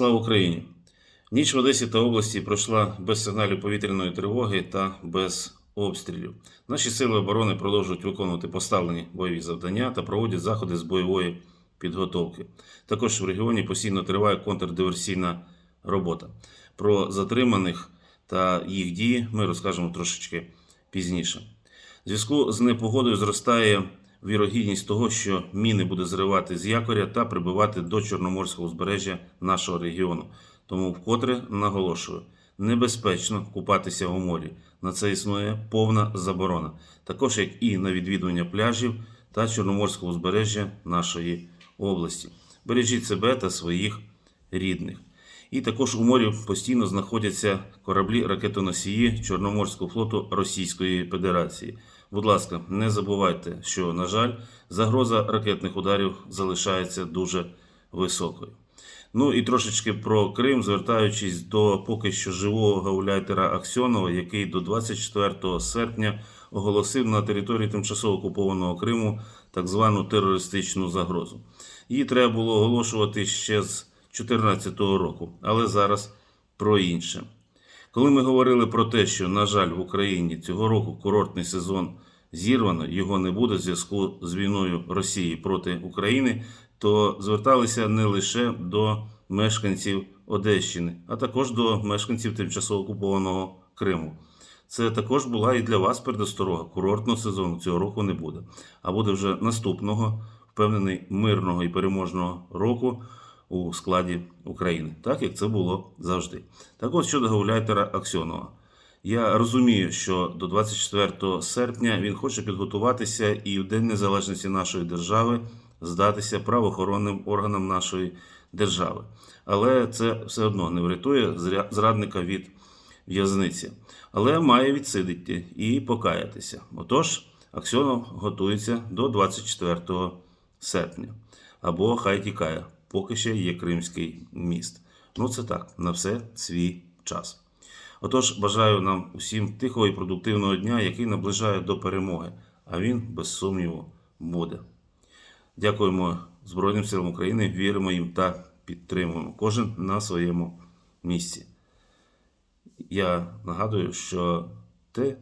Слава Україні! Ніч в Одесі та області пройшла без сигналів повітряної тривоги та без обстрілів. Наші сили оборони продовжують виконувати поставлені бойові завдання та проводять заходи з бойової підготовки. Також в регіоні постійно триває контрдиверсійна робота. Про затриманих та їх дії ми розкажемо трошечки пізніше. В зв'язку з непогодою зростає вірогідність того, що міни буде зривати з якоря та прибивати до Чорноморського узбережжя нашого регіону. Тому вкотре наголошую, небезпечно купатися у морі. На це існує повна заборона, також як і на відвідування пляжів та Чорноморського узбережжя нашої області. Бережіть себе та своїх рідних. І також у морі постійно знаходяться кораблі ракетоносії Чорноморського флоту Російської Федерації. Будь ласка, не забувайте, що, на жаль, загроза ракетних ударів залишається дуже високою. Ну і трошечки про Крим, звертаючись до поки що живого гауляйтера Аксьонова, який до 24 серпня оголосив на території тимчасово окупованого Криму так звану терористичну загрозу. Її треба було оголошувати ще з 2014 року, але зараз про інше. Коли ми говорили про те, що, на жаль, в Україні цього року курортний сезон зірвано, його не буде в зв'язку з війною Росії проти України, то зверталися не лише до мешканців Одещини, а також до мешканців тимчасово окупованого Криму. Це також була і для вас передосторога. Курортного сезону цього року не буде, а буде вже наступного, впевнений, мирного і переможного року у складі України, так як це було завжди. Так от щодо гауляйтера Аксьонова. Я розумію, що до 24 серпня він хоче підготуватися і в День Незалежності нашої держави здатися правоохоронним органам нашої держави. Але це все одно не врятує зрадника від в'язниці. Але має відсидіти і покаятися. Отож, Аксьонов готується до 24 серпня. Або хай тікає, поки ще є Кримський міст. Ну, це так, на все свій час. Отож, бажаю нам усім тихого і продуктивного дня, який наближає до перемоги, а він, без сумніву, буде. Дякуємо Збройним силам України, віримо їм та підтримуємо. Кожен на своєму місці. Я нагадую, що те,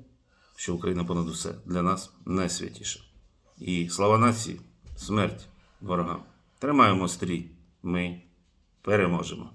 що Україна понад усе, для нас найсвятіше. І слава нації, смерть ворогам. Тримаємо стрій, ми переможемо.